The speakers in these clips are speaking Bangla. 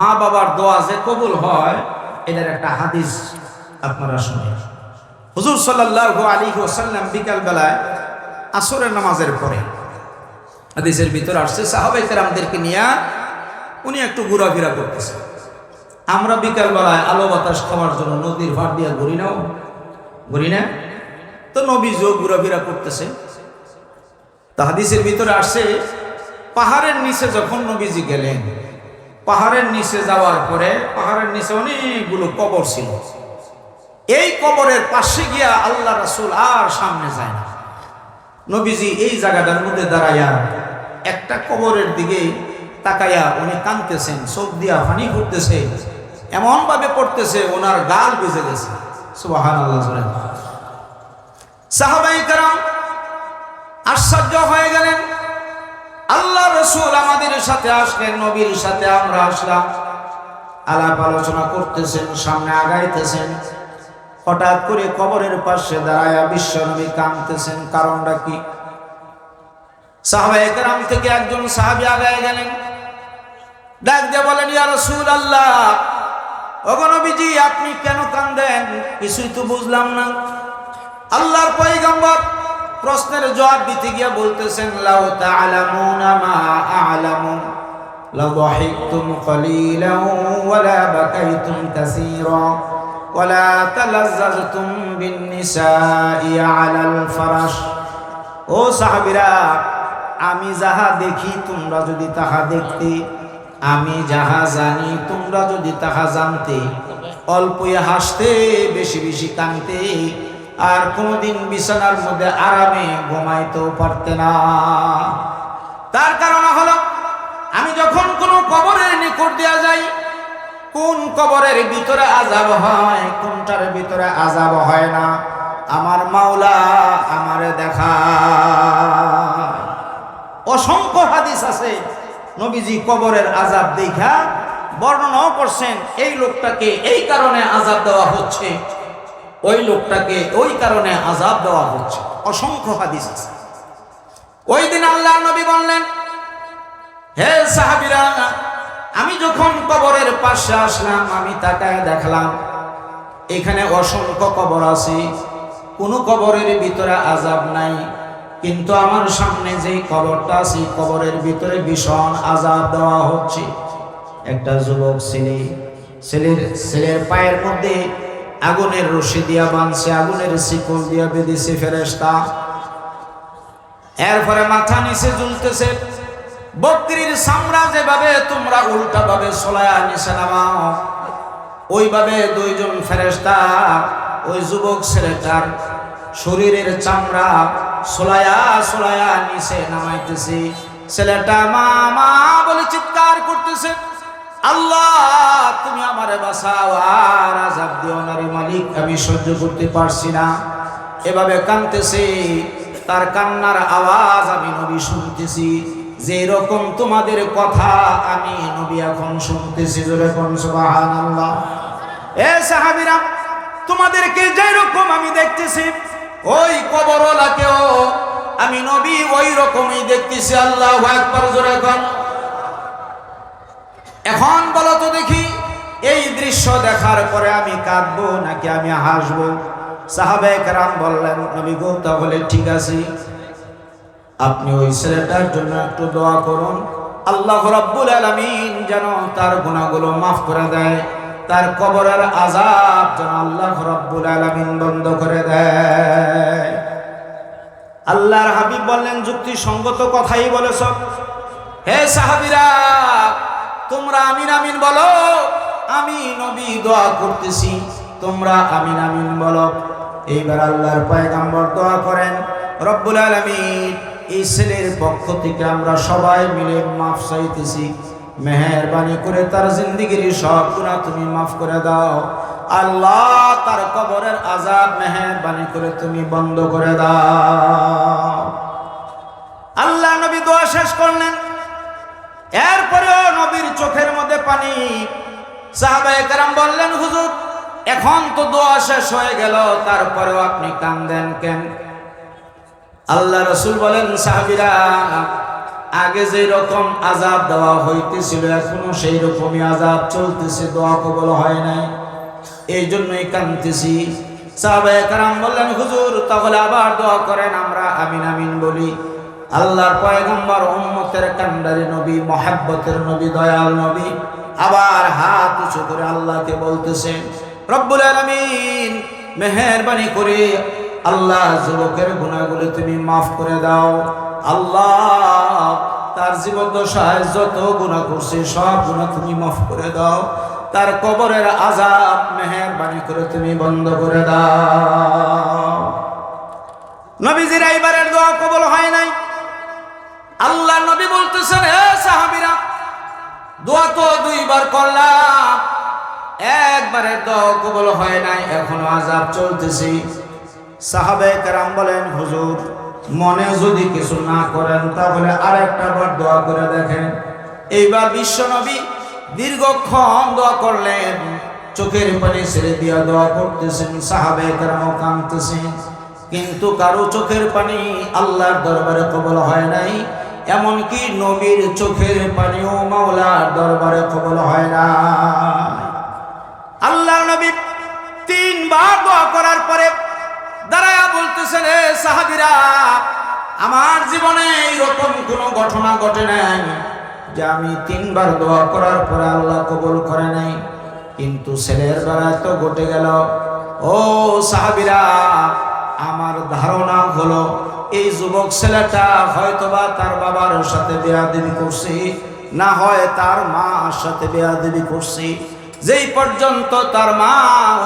মা বাবার দোয়া যে কবুল হয় এটার একটা হাদিস আপনারা শুনে হুজুর আলাইহি ওয়াসাল্লাম বিকাল বেলায় আসরের নামাজের পরে হাদিসের ভিতর আসছে সাহাবাই কেরামদেরকে নিয়ে উনি একটু ঘোরাফেরা করতেছে। আমরা বিকাল বেলায় আলো বাতাস খাওয়ার জন্য নদীর ভাট দিয়া ঘুরি নাও ঘুরি না? তো নবীজও ঘোরাফেরা করতেছে। তো হাদিসের ভিতরে আসছে, পাহাড়ের নিচে যখন নবীজি গেলেন পাহাড়ের নিচে যাওয়ার পরে পাহাড়ের নিচে অনেকগুলো কবর ছিল। এই কবরের পাশে গিয়া আল্লাহ রাসুল আর সামনে যায় না। নবীজি এই জায়গাটার মধ্যে দাঁড়াইয়া একটা কবরের দিকে তাকাইয়া উনি কাঁদতেছেন, চোখ দিয়া পানি করতেছে এমন ভাবে পড়তেছে ওনার গাল বেজে গেছে। সুবাহান সাহাবাই কারাম আশ্চর্য হয়ে গেলেন। আল্লাহ রসুল আমাদের সাথে আসলেন, নবীর সাথে আমরা আসলাম। আলাপ আলোচনা করতেছেন, সামনে আগাইতেছেন। হঠাৎ করে কবরের পাশে দাঁড়ায় বিশ্ব নবী কাঁদতেছেন, কারণটা কি? কেরাম থেকে একজন সাহাবী আগায় গেলেন। ডাক দিয়ে বলেন, ইয়া রসুল আল্লাহ নবীজি, আপনি কেন কান্দেন কিছুই তো বুঝলাম না। আল্লাহর পয়গম্বর প্রশ্নের জবাব দিতে গিয়া বলতেছেন, লাউ তাআলামুনা মা আ'লামু। লাযহিকতুম কলিলান ওয়ালা বাকাইতুম কাসীরা। ওয়ালা তালাজ্জাজতুম বিন নিসাই আলাল ফারাশ। ও সাহাবীরা, আমি যাহা দেখি, তোমরা যদি তাহা দেখতে, আমি যাহা জানি, তোমরা যদি তাহা জানতে, অল্পই হাসতে, বেশি বেশি কানতে আর কোনোদিন বিছানার মধ্যে আরামে ঘুমাইতেও পারতে না। তার কারণ হলো, আমি যখন কোনো কবরের নিকট দেওয়া যাই, কোন কবরের ভিতরে আজাব হয়, কোনটার ভিতরে আজাব হয় না, আমার মাওলা আমারে দেখা অসংখ্য হাদিস আছে, নবীজি কবরের আজাব দেখা বর্ণনাও করছেন, এই লোকটাকে এই কারণে আজাব দেওয়া হচ্ছে। ওই লোকটাকে ওই কারণে আজাব দেওয়া হচ্ছে। অসংখ্য হাদিস আছে। ওই দিন আল্লাহ নবী বললেন, হে সাহাবিরা, আমি যখন কবরের পাশে আসলাম, আমি তাকায় দেখলাম, এখানে অসংখ্য কবর আছে। কোনো কবরের ভিতরে আজাব নাই। কিন্তু আমার সামনে যে কবরটা আছে কবরের ভিতরে ভীষণ আজাব দেওয়া হচ্ছে। একটা যুবক ছেলে, ছেলের ছেলের পায়ের মধ্যে আগুনের রশি দিয়া বাঁধছে আগুনের শিকল দিয়া বেঁধেছে ফেরেস্তা এরপরে মাথা নিচে ঝুলতেছে। বকরির সামরা যেভাবে তোমরা উল্টা ভাবে সোলায়া নিচে নামাও ওইভাবে দুইজন ফেরেস্তা ওই যুবক ছেলেটার শরীরের চামড়া সোলায়া সোলায়া নিচে নামাইতেছে। ছেলেটা মা মা বলে চিৎকার করতেছে। আল্লাহ, তুমি আমারে বাঁচাও, আর আজাব দিও না রে মালিক, আমি সহ্য করতে পারছি না। এভাবে কানতেছে, তার কান্নার আওয়াজ আমি নবী শুনতেছি। যে রকম তোমাদের কথা আমি নবী এখন শুনতেছি, যেরকম সুবহানাল্লাহ। এ সাহাবীরা, তোমাদেরকে যে রকম আমি দেখতেছি, ওই কবরওয়ালাকেও আমি নবী ওই রকমই দেখতেছি, আল্লাহ আকবার, জোরে কোন। এখন বলো তো দেখি, এই দৃশ্য দেখার পরে আমি কাঁদবো নাকি আমি হাসবো? সাহাবে কারাম বললেন, নবী গো, তাহলে ঠিক আছে। আপনি ওই ছেলেটার জন্য একটু দোয়া করুন। আল্লাহ রাব্বুল আলামিন যেন তার গুণাগুলো মাফ করে দেয়, তার কবরের আজাব যেন আল্লাহ রাব্বুল আলামিন বন্ধ করে দেয়। আল্লাহর হাবিব বললেন যুক্তি সঙ্গত কথাই বলেছ। হে সাহাবীরা তোমরা আমিন আমিন বলো। আমি নবী দোয়া করতেছি। তোমরা আমিন আমিন বলো। এইবার আল্লাহর পয়গাম্বর দোয়া করেন। রব্বুল আলামিন, এই ছেলের পক্ষ থেকে আমরা সবাই মিলে মাফ চাইতেছি। মেহরবানি করে তার জিন্দিগির সব গুণা তুমি মাফ করে দাও। আল্লাহ তার কবরের আজাব মেহরবানি করে তুমি বন্ধ করে দাও। আল্লাহ নবী দোয়া শেষ করলেন। এরপরেও নবীর চোখের মধ্যে পানি। সাহাবায়ে কেরাম বললেন, হুজুর, এখন তো দোয়া শেষ হয়ে গেল, তারপরেও আপনি কান্দেন কেন? আল্লাহ রসুল বলেন, সাহাবিরা, আগে যে রকম আজাব দেওয়া হইতেছিল, এখনও সেই রকমই আজাব চলতেছে, দোয়া কবল হয় নাই। এই জন্যই কানতেছি সাহাবায়ে কারাম বললেন, হুজুর, তাহলে আবার দোয়া করেন, আমরা আমিন আমিন বলি। আল্লাহর পয়গম্বর উম্মতের কান্ডারি নবী, মহাব্বতের নবী, দয়াল নবী আবার হাত উঁচু করে আল্লাহকে বলতেছেন রব্বুল আলামিন, মেহেরবানি করে আল্লাহ যুবকের গুণাগুলি তুমি মাফ করে দাও। আল্লাহ তার জীবন দশায় যত গুণা করছে, সব গুণা তুমি মাফ করে দাও। তার কবরের আজাব মেহেরবানি করে তুমি বন্ধ করে দাও। নবীজির এইবারের দোয়া কবল হয় নাই। আল্লাহ নবী বলতেছেন, হে সাহাবীরা, দোয়া তো দুইবার করলাম। একবারে দোয়া কবল হয় নাই, এখনও আজাব চলতেছি। সাহাবে কেরাম বলেন, হুজুর, মনে যদি কিছু না করেন, তাহলে আরেকটা বার দোয়া করে দেখেন। এইবার বিশ্ব নবী দীর্ঘক্ষণ দোয়া করলেন, চোখের পানি ছেড়ে দিয়া দোয়া করতেছেন সাহাবে কেরাম কাঁদতেছেন। কিন্তু কারও চোখের পানি আল্লাহর দরবারে কবল হয় নাই এমনকি নবীর চোখের পানিও মাওলার দরবারে কবল হয় না। আল্লাহ নবী তিনবার দোয়া করার পরে দাঁড়ায়া বলতেছেন হে সাহাবিরা, আমার জীবনে এইরকম কোনো ঘটনা ঘটে নাই যে আমি তিনবার দোয়া করার পরে আল্লাহ কবুল করে নাই। কিন্তু ছেলের বেলায় তো ঘটে গেল। ও সাহাবিরা আমার ধারণা হলো, এই যুবক ছেলেটা হয়তোবা তার বাবার সাথে বেয়াদেবি করছি, না হয় তার মার সাথে বেয়াদেবি করছি। যেই পর্যন্ত তার মা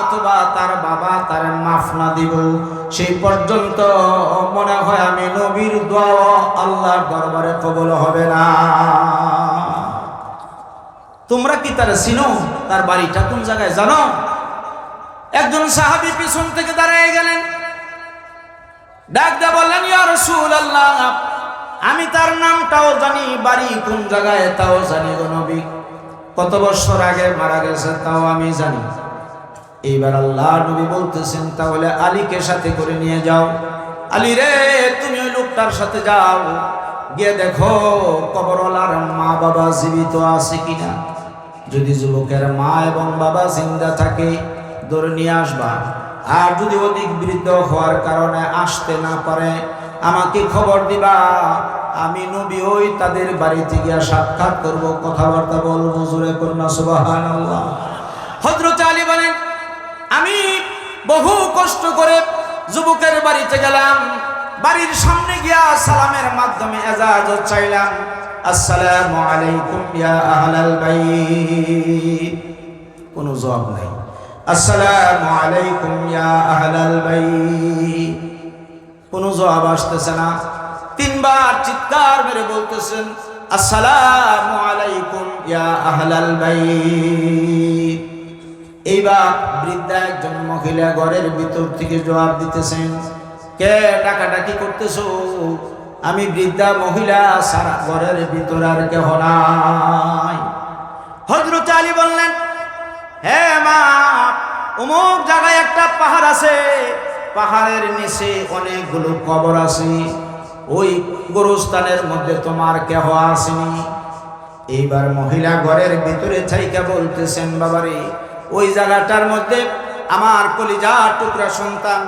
অথবা তার বাবা তার মাফ না দিব, সেই পর্যন্ত মনে হয় আমি নবীর দোয়া আল্লাহর দরবারে কবল হবে না। তোমরা কি তার চিনো? তার বাড়িটা কোন জায়গায় জানো? একজন সাহাবি পিছন থেকে দাঁড়িয়ে গেলেন। ডাক দা বললেন, ইয়া রাসূলুল্লাহ, আমি তার নামটাও জানি, বাড়ি কোন জায়গায় তাও জানি গো নবী। কত বছর আগে মারা গেছে তাও আমি জানি। এইবার আল্লাহ নবী বলতেছেন, তাহলে আলীকে সাথে করে নিয়ে যাও। আলী রে, তুমি ওই লোকটার সাথে যাও। গিয়ে দেখো, কবরওয়ালার মা বাবা জীবিত আছে কিনা। যদি যুবকের মা এবং বাবা জিন্দা থাকে, ধরে নিয়ে আসবা। আর যদি অধিক বৃদ্ধ হওয়ার কারণে আসতে না পারে, আমাকে খবর দিবা। আমি নবী ওই তাদের বাড়িতে গিয়া সাক্ষাৎ করব, কথাবার্তা বলব, জোরে কন্যা সুবাহান হজরত আলী বলেন, আমি বহু কষ্ট করে যুবকের বাড়িতে গেলাম, বাড়ির সামনে গিয়া সালামের মাধ্যমে এজাজত চাইলাম, আসসালামু আলাইকুম ইয়া আহলাল বাইত। কোনো জবাব নাই। আসসালামু আলাইকুম ইয়া আহলাল বাইত। কোনো জবাব আসতেছে না। তিনবার চিৎকার মেরে বলতেছেন, আসসালামু আলাইকুম ইয়া আহলাল বাইত। এইবার বৃদ্ধা একজন মহিলা ঘরের ভিতর থেকে জবাব দিতেছেন, কে ডাকাডাকি করতেছো? আমি বৃদ্ধা মহিলা, সারা ঘরের ভিতর আর কেহ নাই। হজরত আলী বললেন হ্যাঁ মা, অমুক জায়গায় একটা পাহাড় আছে। পাহাড়ের নিচে অনেকগুলো কবর আছে। ওই গোরস্থানের মধ্যে তোমার কেহ আসেনি। এইবার মহিলা ঘরের ভিতরে চাইকা বলতেছেন, বাবারে, ওই জায়গাটার মধ্যে আমার কলিজা টুকরা সন্তান,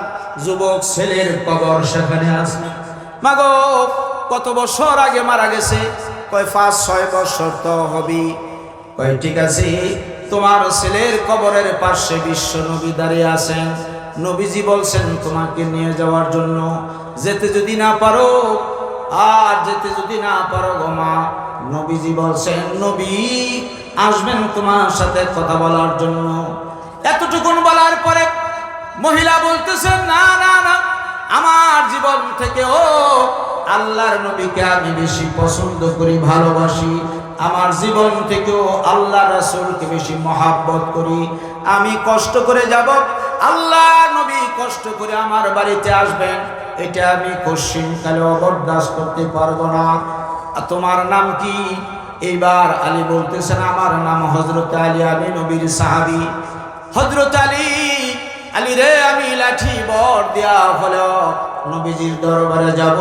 যুবক ছেলের কবর সেখানে আছে। মাগো, কত বছর আগে মারা গেছে? কয়, পাঁচ, ছয় বছর তো হবি কয়, ঠিক আছে তোমার ছেলের কবরের পাশে বিশ্ব নবী দাঁড়িয়ে আছেন। নবীজি বলছেন, তোমাকে নিয়ে যাওয়ার জন্য যেতে যদি না পারো, আর যেতে যদি না পারো গো মা। নবীজি বলছেন, নবী, আসবেন তোমার সাথে কথা বলার জন্য। এতটুকুন বলার পরে মহিলা বলতেছেন, না না না, আমার জীবন থেকে ও আল্লাহর নবীকে আমি বেশি পছন্দ করি, ভালোবাসি। আমার জীবন থেকেও আল্লাহ রাসূলকে বেশি মহাব্বত করি। আমি কষ্ট করে যাব আল্লাহ নবী কষ্ট করে আমার বাড়িতে আসবেন। এটা আমি কশিন কালে অবরদাস্ত করতে পারব না। তোমার নাম কি? এইবার আলী বলতেছেন, আমার নাম হজরত আলী, আমি নবীর সাহাবি। হজরত আলী আলী রে, আমি লাঠি বর দেয়া হলো। নবীজির দরবারে যাব।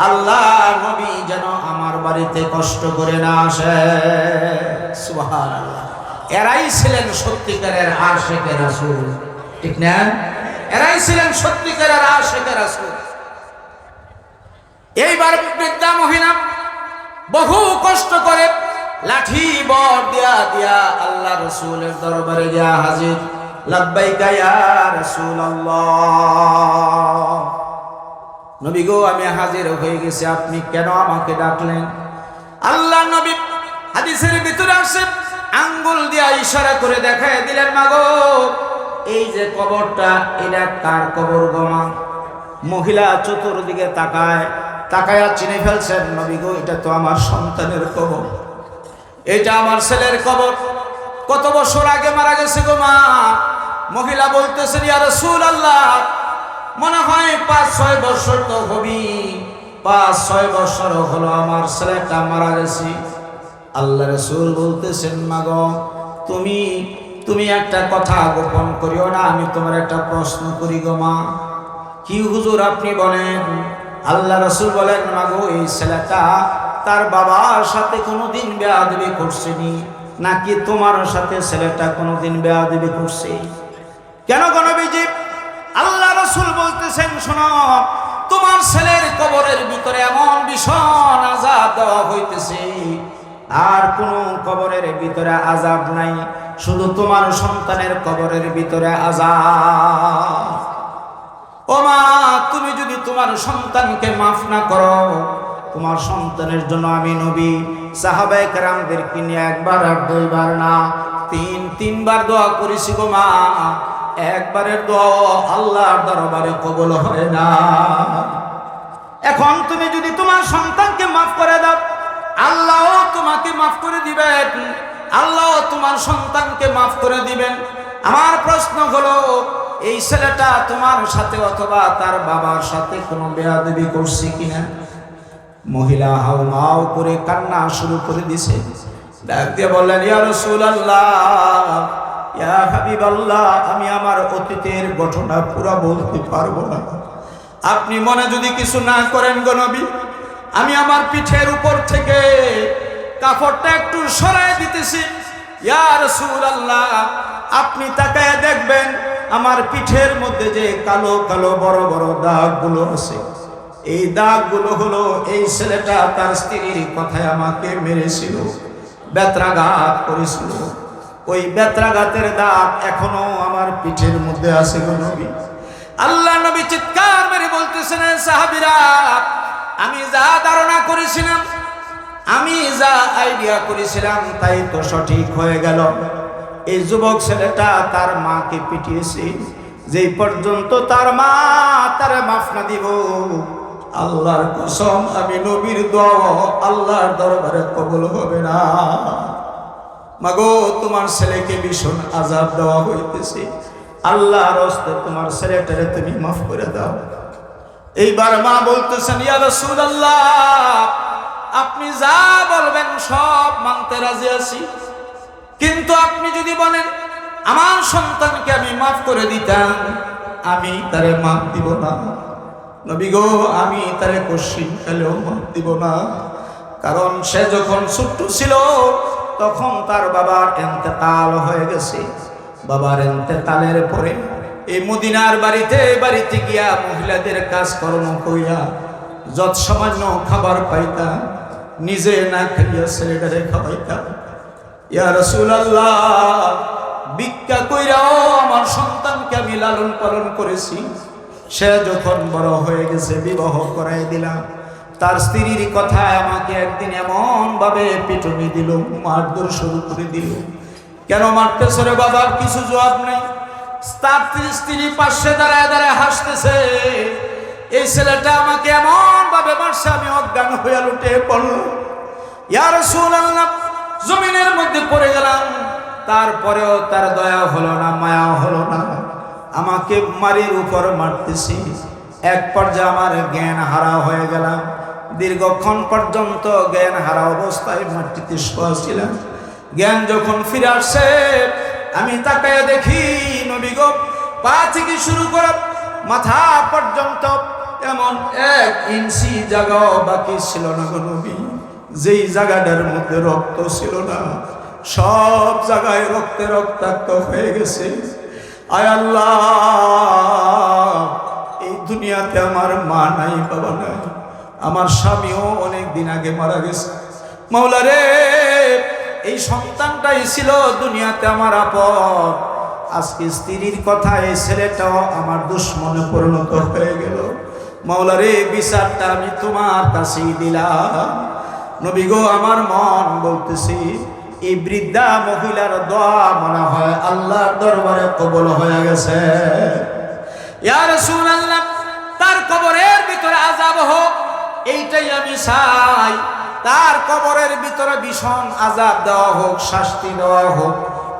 আল্লাহ নবী যেন আমার বাড়িতে কষ্ট করে না আসে। সুবহানাল্লাহ। এরাই ছিলেন সত্যিকারের আশেকের রাসূল। ঠিক না? এরাই ছিলেন সত্যিকারের আশেকের রাসূল। এইবার বৃদ্ধা মহিলা বহু কষ্ট করে লাঠি বর দিয়া দিয়া আল্লাহ রসুলের দরবারে গিয়া হাজির। লাব্বাইকা ইয়া রাসূলুল্লাহ। নবী গো, আমি হাজির হয়ে গেছি, আপনি কেন আমাকে ডাকলেন? আল্লাহ নবী হাদিসের ভিতরে আসে, আঙ্গুল দিয়া ইশারা করে দেখায় দিলেন, মাগো, এই যে কবরটা, এটা কার কবর গমা মহিলা চতুর্দিকে তাকায়, তাকায়া চিনে ফেলছেন, নবী গো, এটা তো আমার সন্তানের কবর। এটা আমার ছেলের কবর। কত বছর আগে মারা গেছে গো মা? মহিলা বলতেছেন, ইয়া রাসূলুল্লাহ, মনে হয় পাঁচ, ছয় বছর তো হবি। পাঁচ, ছয় বছর হলো আমার ছেলেটা মারা গেছে। আল্লাহ রসুল বলতেছেন, মাগ, তুমি তুমি একটা কথা গোপন করিও না, আমি তোমার একটা প্রশ্ন করি গো মা। কি হুজুর আপনি বলেন? আল্লাহ রসুল বলেন, মাগো, এই ছেলেটা তার বাবার সাথে কোনোদিন বেয়াদবি করছেনি নাকি তোমার সাথে ছেলেটা কোনোদিন বেয়াদবি করছে? কেন গণবিজি আল্লাহ রসুল বলতেছেন, শোনো, তোমার ছেলের কবরের ভিতরে এমন ভীষণ আজাব দেওয়া হইতেছে, আর কোন কবরের ভিতরে আজাব নাই, শুধু তোমার সন্তানের কবরের ভিতরে আজাব ও মা, তুমি যদি তোমার সন্তানকে মাফ না করো, তোমার সন্তানের জন্য আমি নবী সাহাবাই কেরামদেরকে নিয়ে একবার আর দুইবার না, তিন, তিনবার দোয়া করেছি গো মা। একবারের দোয়া আল্লাহর দরবারে কবল হয় না। এখন তুমি যদি তোমার সন্তানকে মাফ করে দাও, আল্লাহ তোমাকে মাফ করে দিবেন। আল্লাহ তোমার সন্তানকে মাফ করে দিবেন। আমার প্রশ্ন হলো, এই ছেলেটা তোমার সাথে অথবা তার বাবার সাথে কোনো বেয়াদবি করছে কিনা? মহিলা হাউ মাও করে কান্না শুরু করে দিছে। ডাক দিয়ে বললেন, ইয়া রাসূলুল্লাহ ইয়া আমি আমার অতীতের ঘটনা পুরা বলতে পারব না। আপনি মনে যদি কিছু না করেন গো আমি আমার পিঠের উপর থেকে কাপড়টা একটু সরাই দিতেছি। ইয়া রাসূলুল্লাহ, আপনি তাকায় দেখবেন আমার পিঠের মধ্যে যে কালো কালো, বড় বড় দাগগুলো আছে। এই দাগগুলো হলো এই ছেলেটা তার স্ত্রীর কথায় আমাকে মেরেছিল, বেত্রাঘাত করেছিল। ওই বেত্রাঘাতের দাগ এখনও আমার পিঠের মধ্যে আছে গো নবী। আল্লাহ নবী চিৎকার মেরে বলতেছেন সাহাবিরা, আমি যা ধারণা করেছিলাম, আমি যা আইডিয়া করেছিলাম, তাই তো সঠিক হয়ে গেল। এই যুবক ছেলেটা তার মাকে পিটিয়েছে। যেই পর্যন্ত তার মা তার মাফ না দিব, আল্লাহর কসম, আমি নবীর দোয়া, আল্লাহর দরবারে কবল হবে না। মাগো, তোমার ছেলেকে ভীষণ আজাব দেওয়া হইতেছে। আল্লাহ হস্তে তোমার ছেলেটারে তুমি মাফ করে দাও। এইবার মা বলতেছেন আপনি যা বলবেন সব মানতে রাজি আছি। কিন্তু আপনি যদি বলেন, আমার সন্তানকে আমি মাফ করে দিতাম, আমি তারে মাফ দিব না। নবী গো, আমি তারে কশিন কালেও মাফ দিব না। কারণ সে যখন ছোট্ট ছিল তখন তার বাবার এন্তেকাল হয়ে গেছে। বাবার এন্তেকালের পরে এই মদিনার বাড়িতে বাড়িতে গিয়া মহিলাদের কাজকর্ম কইরা যত সামান্য খাবার পাইতাম নিজে না খাইয়া ছেলেটারে খাওয়াইতাম ইয়া রাসূলুল্লাহ, ভিক্ষা কইরাও আমার সন্তানকে আমি লালন পালন করেছি। সে যখন বড় হয়ে গেছে, বিবাহ করাই দিলাম। তার স্ত্রীর কথায় আমাকে একদিন এমন ভাবে পিটুনি দিল মারধর শুরু করে দিল। কেন মারতেছে রে বাবার কিছু জবাব নেই। তার স্ত্রী পাশে দাঁড়ায় দাঁড়ায় হাসতেছে। এই ছেলেটা আমাকে এমন ভাবে মারছে, আমি অজ্ঞান হয়ে লুটে পড়ল। ইয়ার সুনাল্লাহ জমিনের মধ্যে পড়ে গেলাম। তারপরেও তার দয়া হলো না, মায়া হলো না। আমাকে মারির উপর মারতেছি। এক পর্যায়ে আমার জ্ঞান হারা হয়ে গেলাম। দীর্ঘক্ষণ পর্যন্ত জ্ঞান হারা অবস্থায় মাটিতে শোয়া ছিলাম জ্ঞান যখন ফিরে আসে আমি তাকায় দেখি, নবী গো, পা থেকে শুরু করে মাথা পর্যন্ত এমন এক ইঞ্চি জায়গাও বাকি ছিল না গো নবী। যেই জায়গাটার মধ্যে রক্ত ছিল না, সব জায়গায় রক্তে রক্তাক্ত হয়ে গেছে। আয় আল্লাহ, এই দুনিয়াতে আমার মা নাই, বাবা নাই। আমার স্বামীও অনেক দিন আগে মারা গেছে। মাওলা রে, এই সন্তানটাই ছিল দুনিয়াতে আমার আপদ। আজকে স্ত্রীর কথা এই ছেলেটাও আমার দুশ্মনে পরিণত হয়ে গেল। মাওলা রে, বিচারটা আমি তোমার কাছেই দিলাম। নবী গো, আমার মন বলতেছি, এই বৃদ্ধা মহিলার দোয়া মনে হয়, আল্লাহর দরবারে কবল হয়ে গেছে। ইয়া রাসূলুল্লাহ, তার কবরের ভিতরে আযাব হোক এইটাই আমি চাই। তার কবরের ভিতরে ভীষণ আযাব দেওয়া হোক, শাস্তি দেওয়া হোক,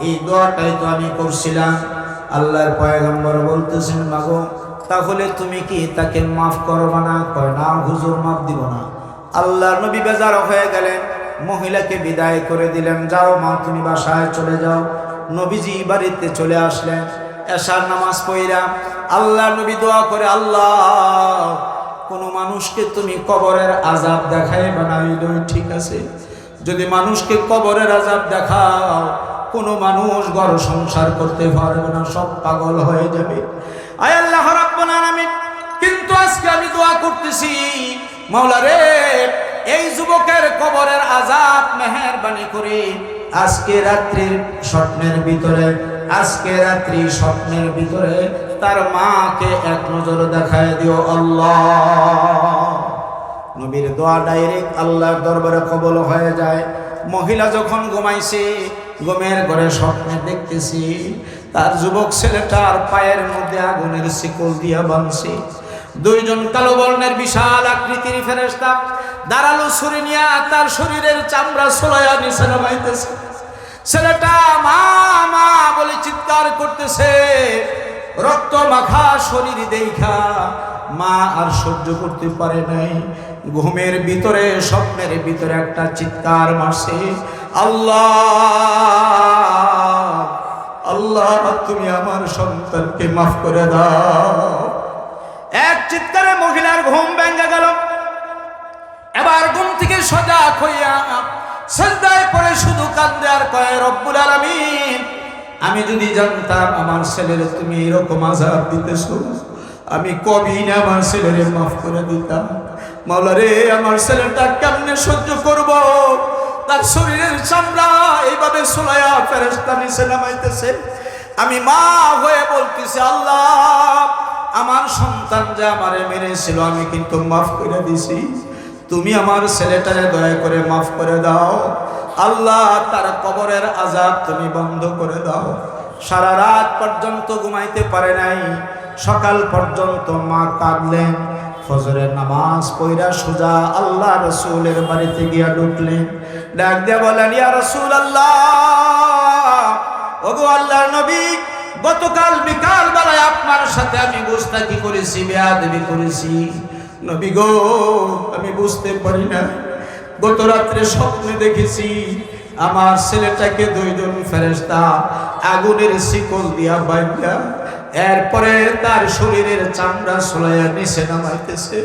এই দোয়াটাই তো আমি করছিলাম। আল্লাহর পয়গম্বর বলতেছেন, মাগো, তাহলে তুমি কি তাকে মাফ করবা না? কয়, না, হুজুর, মাফ দিব না। আল্লাহর নবী বেজার হয়ে গেলেন, মহিলাকে বিদায় করে দিলেন, যাও মা, তুমি বাসায় চলে যাও। নবীজি বাড়িতে চলে আসলেন, এশার নামাজ পড়িরা আল্লাহ নবী দোয়া করে, আল্লাহ কোনো মানুষকে তুমি কবরের আজাব দেখাই বানাইল ঠিক আছে। যদি মানুষকে কবরের আজাব দেখাও, কোনো মানুষ ঘর সংসার করতে পারবে না, সব পাগল হয়ে যাবে। আয় আল্লাহ রাব্বুল আলামিন, কিন্তু আজকে আমি দোয়া করতেছি, মাওলা রে, এই যুবকের কবরের আজাব মেহেরবানি করে আজকে রাত্রির স্বপ্নের ভিতরে, আজকে রাত্রি স্বপ্নের ভিতরে তার মাকে এক নজর দেখায় দিও আল্লাহ। নবীর দোয়া ডাইরেক্ট আল্লাহর দরবারে কবল হয়ে যায়। মহিলা যখন ঘুমাইছে, ঘুমের ঘরে স্বপ্নে দেখতেছি, তার যুবক ছেলেটার পায়ের মধ্যে আগুনের শিকল দিয়া বানছে দুইজন কালো বর্ণের বিশাল আকৃতির ফেরেস্তা দাঁড়াল ছুরি নিয়া তার শরীরের চামড়া সোলায়া নিচে নামাইতেছে। ছেলেটা মা মা বলে চিৎকার করতেছে। রক্ত মাখা শরীর দেখা। মা আর সহ্য করতে পারে নাই। ঘুমের ভিতরে, স্বপ্নের ভিতরে একটা চিৎকার মারছে, আল্লাহ আল্লাহ, তুমি আমার সন্তানকে মাফ করে দাও। এক চিৎকারে মহিলার ঘুম ভেঙে গেল। এবার ঘুম থেকে সজাগ হইয়া সন্ধ্যায় পরে শুধু কান্দে আর কয়, রব্বুল আলামিন আমি যদি জানতাম আমার ছেলের তুমি এরকম আজাব দিতেছ, আমি কবি না আমার ছেলের মাফ করে দিতাম। মাওলা রে আমার ছেলেটা কেমনে সহ্য করব? তার শরীরের চামড়া এইভাবে সোলায়া ফেরেস্তা নিচে নামাইতেছে। আমি মা হয়ে বলতেছি, আল্লাহ, আমার সন্তান যে আমারে মেরেছিল, আমি কিন্তু মাফ করে দিছি। তুমি আমার ছেলেটারে দয়া করে মাফ করে দাও। আল্লাহ তার কবরের আজাব তুমি বন্ধ করে দাও। সারা রাত পর্যন্ত ঘুমাইতে পারে নাই। সকাল পর্যন্ত মা কাঁদলেন। ফজরের নামাজ পইরা সোজা আল্লাহ রসুলের বাড়িতে গিয়া ঢুকলেন। ডাক দিয়া বলেন, ইয়া রসুল আল্লাহ ওগো আল্লাহর নবী, গতকাল বিকাল বেলায় আপনার সাথে আমি গোস্তাকি করেছি, বেয়াদবি করেছি। নবী গো, আমি বুঝতে পারি না গত রাত্রে স্বপ্নে দেখেছি আমার ছেলেটাকে দুইজন ফেরেস্তা আগুনের শিকল দিয়া বাইন্দা এরপরে তার শরীরের চামড়া সোলাইয়া নিচে নামাইতেছে।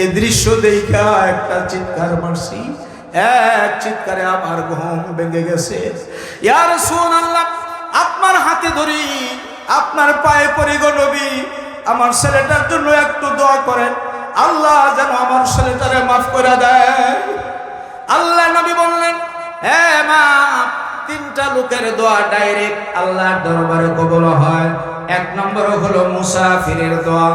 এই দৃশ্য দেখা একটা চিৎকার মারছি। এক চিৎকারে আমার ঘুম ভেঙে গেছে। ইয়ার সুন আল্লাহ আপনার হাতে ধরি, আপনার পায়ে পড়ি গো নবী। আমার ছেলেটার জন্য একটু দোয়া করেন। আল্লাহ যেন আমার ছেলেটারে মাফ করে দেয়। আল্লাহ নবী বললেন হ্যাঁ মা, তিনটা লোকের দোয়া ডাইরেক্ট আল্লাহর দরবারে কবল হয়। এক নম্বর হলো মুসাফিরের দোয়া,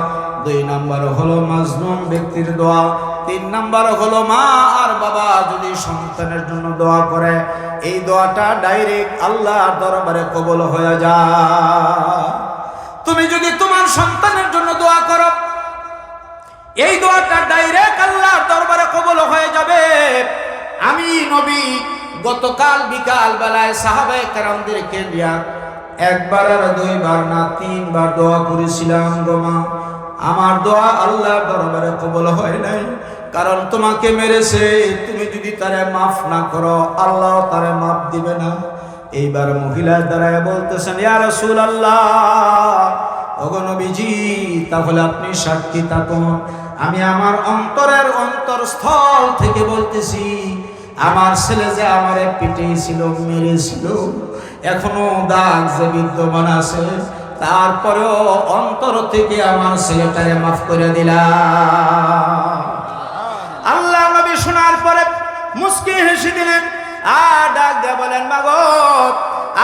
দুই নম্বর হলো মাজনুম ব্যক্তির দোয়া, তিন নম্বর হলো মা আর বাবা যদি সন্তানের জন্য দোয়া করে, এই দোয়াটা ডাইরেক্ট আল্লাহর দরবারে কবল হয়ে যায়। তুমি যদি তোমার সন্তানের জন্য দোয়া করো, এই দোয়াটা ডাইরেক্ট আল্লাহর দরবারে কবল হয়ে যাবে। আমি নবী গতকাল বিকাল বেলায় সাহাবে কারামদেরকে দিয়া একবার আর দুইবার না, তিনবার দোয়া করেছিলাম গোমা আমার দোয়া আল্লাহ দরবারে কবল হয় নাই, কারণ তোমাকে মেরেছে, তুমি যদি তারে মাফ না করো, আল্লাহ তারে মাফ দিবে না। এইবার মহিলার দ্বারা বলতেছেন, ইয়া রাসূলুল্লাহ অগনবীজি তাহলে আপনি সাক্ষী থাকুন। আমি আমার অন্তরের অন্তরস্থল থেকে বলতেছি আমার ছেলে যে আমারে পিটিয়েছিল, মেরেছিল, এখনও দাগ যে বিদ্যমান আছে, তারপরেও অন্তর থেকে আমার ছেলেটারে মাফ করে দিলাম। আল্লাহ নবী শোনার পরে মুস্কি হেসে দিলেন, আর ডাক দিয়ে বলেন, মাগো,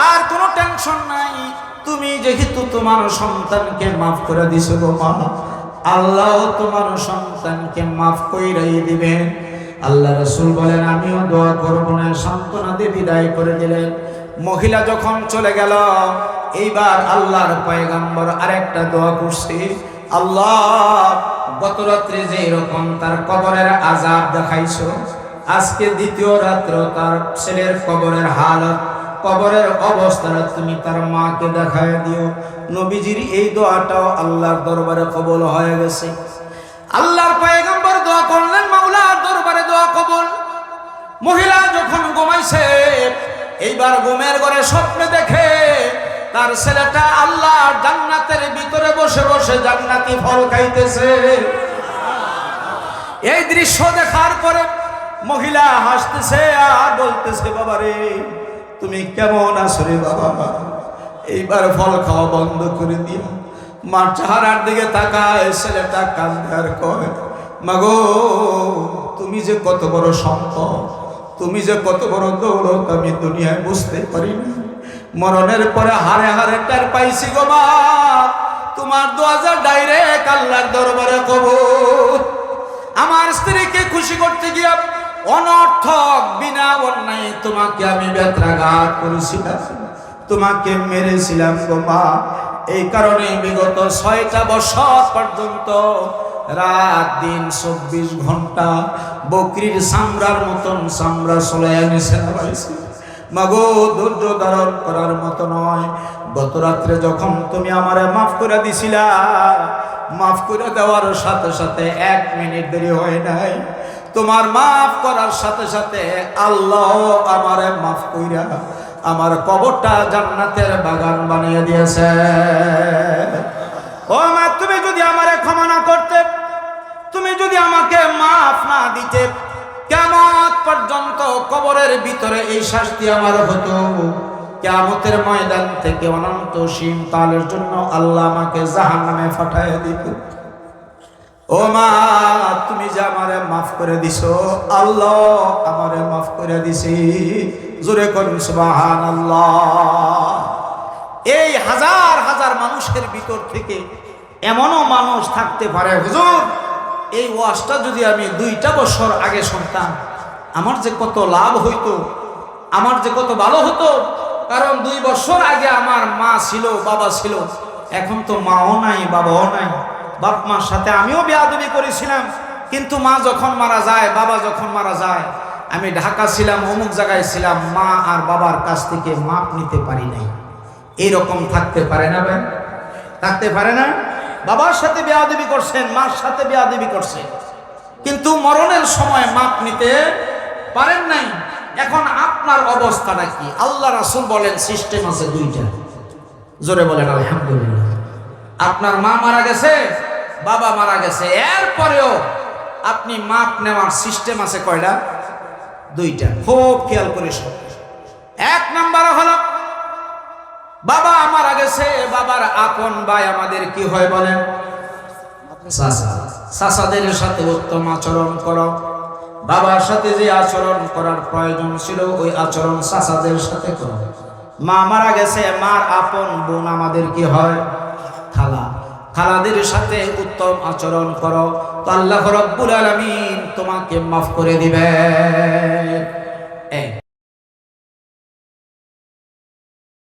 আর কোনো টেনশন নাই, তুমি যেহেতু তোমার সন্তানকে মাফ করে দিছো গো মা, আল্লাহ তোমার সন্তানকে মাফ কইরাই দিবেন। আল্লাহ রসুল বলেন, আমিও দোয়া করব না, সান্ত্বনা দিয়ে বিদায় করে দিলেন। মহিলা যখন চলে গেল, এইবার আল্লাহর পয়গাম্বর আরেকটা দোয়া করছে, আল্লাহ, গত রাত্রে যে এরকম তার কবরের আজাব দেখাইছো, আজকে দ্বিতীয় রাত্র তার ছেলের কবরের হালত, কবরের অবস্থাটা তুমি তার মাকে দেখায় দিও। নবীজির এই দোয়াটাও আল্লাহর দরবারে কবল হয়ে গেছে। আল্লাহর পয়গম্বর দোয়া করলেন মহিলা যখন ঘুমাইছে, এইবার ঘুমের ঘরে স্বপ্নে দেখে তার ছেলেটা আল্লাহ জান্নাতের ভিতরে বসে বসে জান্নাতি ফল খাইতেছে। এই দৃশ্য দেখার পরে মহিলা হাসতেছে আর বলতেছে, বাবা রে, তুমি কেমন আছো রে বাবা এইবার ফল খাওয়া বন্ধ করে দিও। মার চেহারার দিকে তাকায় ছেলেটা কান্দে আর কয় মাগো তুমি যে কত বড় সম্পদ তুমি যে কত বড় দৌলত আমি দুনিয়ায় বুঝতে পারি না। মরণের পরে হারে হারে টার পাইছি গো মা। তোমার দু হাজার ডাইরেক্ট আল্লাহর দরবারে কবর আমার স্ত্রীকে খুশি করতে গিয়ে অনর্থক বিনা অন্যায় তোমাকে আমি ব্যত্রাঘাত করেছিলাম। তোমাকে মেরেছিলাম গো মা। এই কারণে বিগত ছয়টা বছর পর্যন্ত রাত দিন চব্বিশ ঘণ্টা বকরির সামরার মতন সামরা এনেছে মাগো, ধৈর্য ধারণ করার মতো নয়। গত রাত্রে যখন তুমি আমারে মাফ করে দিছিলা, মাফ করে দেওয়ার সাথে সাথে এক মিনিট দেরি হয় নাই। তোমার মাফ করার সাথে সাথে আল্লাহ আমারে মাফ কইরা আমার কবরটা জান্নাতের বাগান বানিয়ে দিয়েছে। ও মা, তুমি যদি আমারে ক্ষমা না করতে তুমি যদি আমাকে মাফ না দিতে, কেমন পর্যন্ত কবরের ভিতরে এই শাস্তি আমার হতো? কেমতের ময়দান থেকে অনন্ত সীম তালের জন্য আল্লাহ আমাকে জাহান নামে ফাটাই দিত ও মা, তুমি যে আমারে মাফ করে দিছো, আল্লাহ আমারে মাফ করে দিছি। জোরে করুন সুবাহান আল্লাহ এই হাজার হাজার মানুষের ভিতর থেকে এমনও মানুষ থাকতে পারে, হুজুর। এই ওয়াজটা যদি আমি দুইটা বছর আগে শুনতাম, আমার যে কত লাভ হইতো, আমার যে কত ভালো হতো, কারণ দুই বছর আগে আমার মা ছিল, বাবা ছিল, এখন তো মাও নাই, বাবাও নাই। বাপ মার সাথে আমিও বেয়াদবি করেছিলাম, কিন্তু মা যখন মারা যায়, বাবা যখন মারা যায়, আমি ঢাকা ছিলাম, অমুক জায়গায় ছিলাম, মা আর বাবার কাছ থেকে মাপ নিতে পারি নাই। এইরকম থাকতে পারে না, ভাই? থাকতে পারে না? বাবার সাথে বেয়াদবি করছেন, মার সাথে বেয়াদবি করছেন। কিন্তু মরণের সময় মাপ নিতে পারেন নাই। এখন আপনার অবস্থাটা কি? আল্লাহ রাসুল বলেন সিস্টেম আছে দুইটা। জোরে বলেন, আলহামদুলিল্লাহ। আপনার মা মারা গেছে, বাবা মারা গেছে। এরপরেও আপনি মাপ নেওয়ার সিস্টেম আছে কয়টা? দুইটা। খুব খেয়াল করে শুনুন। এক নাম্বার হলো বাবা মারা গেছে, বাবার আপন ভাই আমাদের কি হয় বলেন? চাচাদের সাথে উত্তম আচরণ করো। বাবার সাথে যে আচরণ করার প্রয়োজন ছিল, ওই আচরণ চাচাদের সাথে করো। মা মারা গেছে, মার আপন বোন আমাদের কি হয়? খালা। খালাদের সাথে উত্তম আচরণ করো। তো আল্লাহ রব্বুল আলামিন তোমাকে মাফ করে দিবেন।